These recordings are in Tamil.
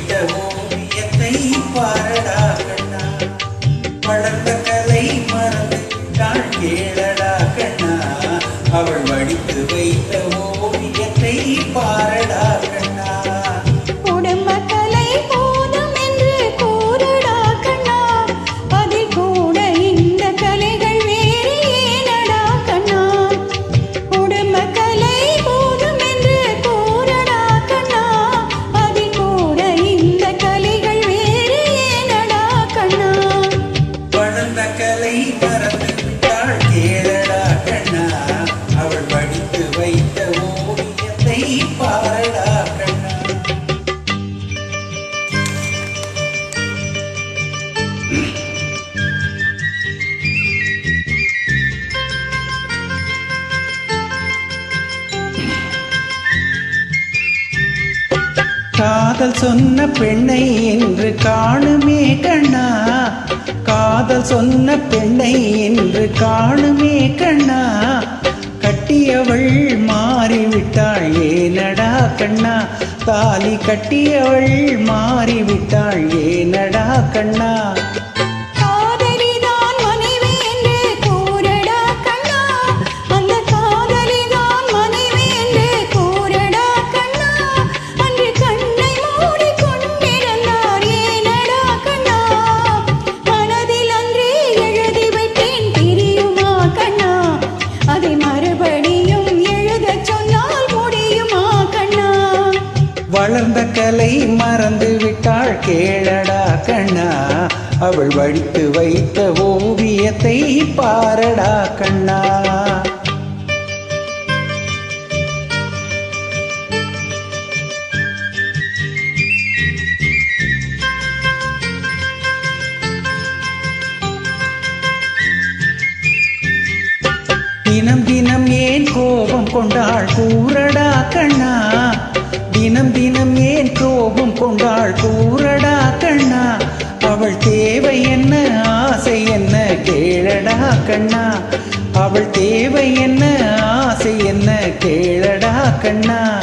வடித்து ஓவியத்தை பாரடா கண்ணா. வளர்ந்த கலை மறந்து விட்டாள் கேளடா கண்ணா. அவள் வடித்து காதல் சொன்ன பெண்ணை என்று காணுமே கண்ணா. காதல் சொன்ன பெண்ணை என்று காணுமே கண்ணா. கட்டியவள் மாறிவிட்டாள் ஏனடா கண்ணா. தாலி கட்டியவள் மாறிவிட்டாள் ஏனடா கண்ணா. வளர்ந்த கலை மறந்து விட்டாள் கேளடா கண்ணா. அவள் வடித்து வைத்த ஓவியத்தை பாரடா கண்ணா. தினம் தினம் ஏன் கோபம் கொண்டாள் கூறடா கண்ணா. கோபம் கூறடா கண்ணா. அவள் தேவை என்ன ஆசை என்ன கேளடா கண்ணா. அவள் தேவை என்ன ஆசை என்ன கேளடா கண்ணா.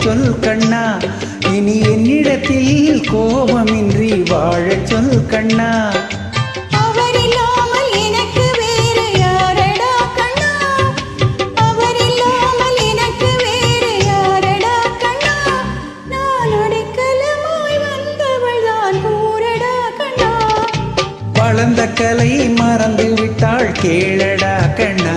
சொல் கண்ணா. இனி என்னிடத்தில் கோபமின்றி வாழச் சொல் கண்ணா? வளர்ந்த கலை மறந்து விட்டாள் கேளடா கண்ணா.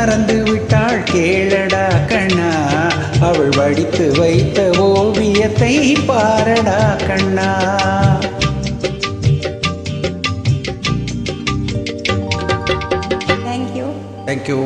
மறந்து விட்டாள் கேளடா கண்ணா. அவள் வடித்து வைத்த ஓவியத்தை பாரடா கண்ணா. Thank you thank you